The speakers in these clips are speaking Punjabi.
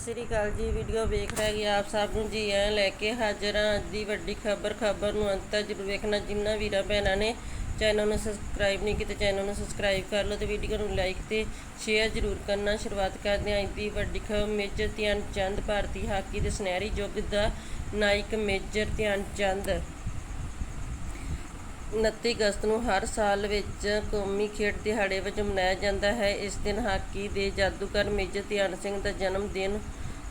ਸਤਿ ਸ੍ਰੀ ਅਕਾਲ ਜੀ, ਵੀਡੀਓ ਵੇਖ ਰਹੇ ਜੀ ਆਪ ਸਭ ਨੂੰ। ਜੀ ਐ ਲੈ ਕੇ ਹਾਜ਼ਰ ਹਾਂ ਅੱਜ ਦੀ ਵੱਡੀ ਖਬਰ। ਖਬਰ ਨੂੰ ਅੰਤ ਤੱਕ ਜ਼ਰੂਰ ਵੇਖਣਾ। ਜਿੰਨਾ ਵੀਰਾਂ ਭੈਣਾਂ ਨੇ ਚੈਨਲ ਨੂੰ ਸਬਸਕ੍ਰਾਈਬ ਨਹੀਂ ਕੀਤਾ, ਚੈਨਲ ਨੂੰ ਸਬਸਕ੍ਰਾਈਬ ਕਰ ਲਓ ਤੇ ਵੀਡੀਓ ਨੂੰ ਲਾਈਕ ਤੇ ਸ਼ੇਅਰ ਜ਼ਰੂਰ ਕਰਨਾ। ਸ਼ੁਰੂਆਤ ਕਰਦੇ ਹਾਂ ਅੱਜ ਦੀ ਵੱਡੀ ਖਬਰ। ਮੇਜਰ ਧਿਆਨ ਚੰਦ ਭਾਰਤੀ ਹਾਕੀ ਦੇ ਸੁਨਹਿਰੀ ਯੁੱਗ ਦਾ ਨਾਇਕ ਮੇਜਰ ਧਿਆਨ ਚੰਦ 29 ਅਗਸਤ ਨੂੰ ਹਰ ਸਾਲ ਵਿੱਚ ਕੌਮੀ ਖੇਡ ਦਿਹਾੜੇ ਵਜੋਂ ਮਨਾਇਆ ਜਾਂਦਾ ਹੈ। ਇਸ ਦਿਨ ਹਾਕੀ ਦੇ ਜਾਦੂਗਰ ਮੇਜਰ ਧਿਆਨ ਸਿੰਘ ਦਾ ਜਨਮ ਦਿਨ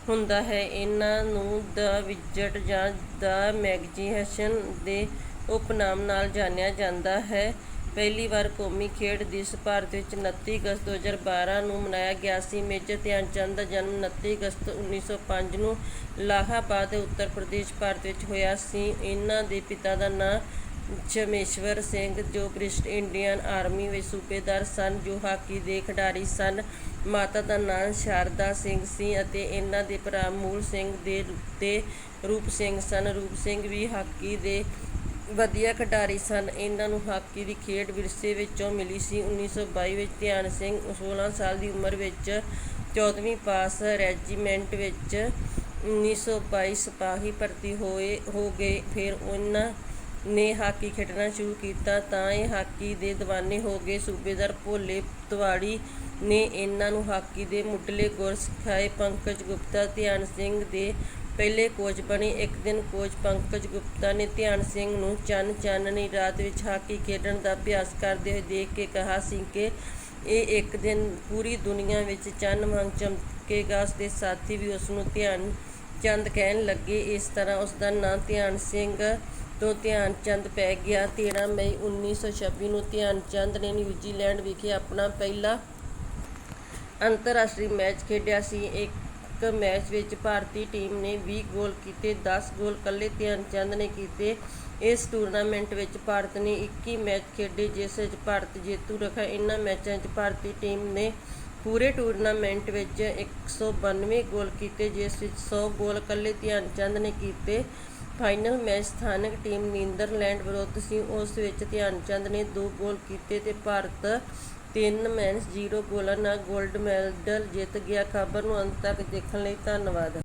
ਹੁੰਦਾ ਹੈ। ਇਹਨਾਂ ਨੂੰ ਦਾ ਵਿਜਟ ਜਾਂ ਦਾ ਮੈਗਜੀਸ਼ਨ ਦੇ ਉਪਨਾਮ ਨਾਲ ਜਾਣਿਆ ਜਾਂਦਾ ਹੈ। ਪਹਿਲੀ ਵਾਰ ਕੌਮੀ ਖੇਡ ਦਿਵਸ ਭਾਰਤ ਵਿੱਚ 29 ਅਗਸਤ 2012 ਨੂੰ ਮਨਾਇਆ ਗਿਆ ਸੀ। ਮੇਜਰ ਧਿਆਨ ਚੰਦ ਦਾ ਜਨਮ 29 ਅਗਸਤ 1905 ਨੂੰ ਲਾਹਾਬਾਦ ਉੱਤਰ ਪ੍ਰਦੇਸ਼, ਭਾਰਤ ਵਿੱਚ ਹੋਇਆ ਸੀ। ਇਹਨਾਂ ਦੇ ਪਿਤਾ ਦਾ ਨਾਮ ਜਮੇਸ਼ਵਰ ਸਿੰਘ ਜੋ ਬ੍ਰਿਟਿਸ਼ ਇੰਡੀਅਨ ਆਰਮੀ ਵਿੱਚ ਸੂਬੇਦਾਰ ਸਨ, ਜੋ ਹਾਕੀ ਦੇ ਖਿਡਾਰੀ ਸਨ। ਮਾਤਾ ਦਾ ਨਾਮ ਸ਼ਾਰਦਾ ਸਿੰਘ ਸੀ ਅਤੇ ਇਹਨਾਂ ਦੇ ਭਰਾ ਮੂਲ ਸਿੰਘ ਦੇ ਤੇ ਰੂਪ ਸਿੰਘ ਸਨ। ਰੂਪ ਸਿੰਘ ਵੀ ਹਾਕੀ ਦੇ ਵਧੀਆ ਖਿਡਾਰੀ ਸਨ। ਇਹਨਾਂ ਨੂੰ ਹਾਕੀ ਦੀ ਖੇਡ ਵਿਰਸੇ ਵਿੱਚੋਂ ਮਿਲੀ ਸੀ। 1922 ਵਿੱਚ ਧਿਆਨ ਸਿੰਘ 16 ਸਾਲ ਦੀ ਉਮਰ ਵਿੱਚ 14ਵੀਂ ਪਾਸ ਰੈਜੀਮੈਂਟ ਵਿੱਚ 1922 ਸਿਪਾਹੀ ਭਰਤੀ ਹੋਏ, ਹੋ ਗਏ। ਫਿਰ ਉਹਨਾਂ ਨੇ ਹਾਕੀ ਖੇਡਣਾ ਸ਼ੁਰੂ ਕੀਤਾ ਤਾਂ ਇਹ ਹਾਕੀ ਦੇ دیਵਾਨੇ ਹੋ ਗਏ। ਸੂਬੇਦਾਰ ਭੋਲੇ ਤਵਾੜੀ ਨੇ ਇਹਨਾਂ ਨੂੰ ਹਾਕੀ ਦੇ ਮੁੱਢਲੇ ਗੁਰ ਸਿਖਾਏ। ਪੰਕਜ ਗੁਪਤਾ, ਧਿਆਨ ਸਿੰਘ ਦੇ ਪਹਿਲੇ ਕੋਚ ਬਣੇ। ਇੱਕ ਦਿਨ ਕੋਚ ਪੰਕਜ ਗੁਪਤਾ ਨੇ ਧਿਆਨ ਸਿੰਘ ਨੂੰ ਚੰਨ ਚਾਨਣੀ ਰਾਤ ਵਿੱਚ ਹਾਕੀ ਖੇਡਣ ਦਾ ਅਭਿਆਸ ਕਰਦੇ ਹੋਏ ਦੇਖ ਕੇ ਕਿਹਾ ਸੀ ਕਿ ਇਹ ਇੱਕ ਦਿਨ ਪੂਰੀ ਦੁਨੀਆ ਵਿੱਚ ਚੰਨ ਵਾਂਗ ਚਮਕੇਗਾ। ਉਸ ਦੇ ਸਾਥੀ ਵੀ ਉਸ ਨੂੰ ਧਿਆਨ ਚੰਦ ਕਹਿਣ ਲੱਗੇ। ਇਸ ਤਰ੍ਹਾਂ ਉਸ ਦਾ ਨਾਂ ਧਿਆਨ ਸਿੰਘ ਤੋਂ ਧਿਆਨ ਚੰਦ ਪੈ ਗਿਆ। 13 ਮਈ 1926 ਨੂੰ ਧਿਆਨ ਚੰਦ ਨੇ ਨਿਊਜ਼ੀਲੈਂਡ ਵਿਖੇ ਆਪਣਾ ਪਹਿਲਾ ਅੰਤਰਰਾਸ਼ਟਰੀ ਮੈਚ ਖੇਡਿਆ ਸੀ। ਇੱਕ ਮੈਚ ਵਿੱਚ ਭਾਰਤੀ ਟੀਮ ਨੇ 20 ਗੋਲ ਕੀਤੇ 10 ਗੋਲ ਕੱਲੇ ਧਿਆਨ ਚੰਦ ਨੇ ਕੀਤੇ। ਇਸ ਟੂਰਨਾਮੈਂਟ ਵਿੱਚ ਭਾਰਤ ਨੇ 21 ਮੈਚ ਖੇਡੇ, ਜਿਸ ਵਿੱਚ ਭਾਰਤ ਜੇਤੂ ਰਿਹਾ ਇਹਨਾਂ ਮੈਚਾਂ ਵਿੱਚ ਭਾਰਤੀ ਟੀਮ ਨੇ ਪੂਰੇ ਟੂਰਨਾਮੈਂਟ ਵਿੱਚ 192 ਗੋਲ ਕੀਤੇ, ਜਿਸ ਵਿੱਚ 100 ਗੋਲ ਕੱਲੇ ਧਿਆਨ ਚੰਦ ਨੇ ਕੀਤੇ। ਫਾਈਨਲ ਮੈਚ ਸਥਾਨਕ ਟੀਮ ਨੀਦਰਲੈਂਡ ਵਿਰੁੱਧ ਸੀ। ਉਸ ਵਿੱਚ ਧਿਆਨ ਚੰਦ ਨੇ ਦੋ ਗੋਲ ਕੀਤੇ ਤੇ ਭਾਰਤ 3 ਮੈਚ 0 ਗੋਲਾਂ ਨਾਲ 골ਡ ਮੈਡਲ ਜਿੱਤ ਗਿਆ। ਖਬਰ ਨੂੰ ਅੰਤ ਤੱਕ ਦੇਖਣ ਲਈ ਧੰਨਵਾਦ।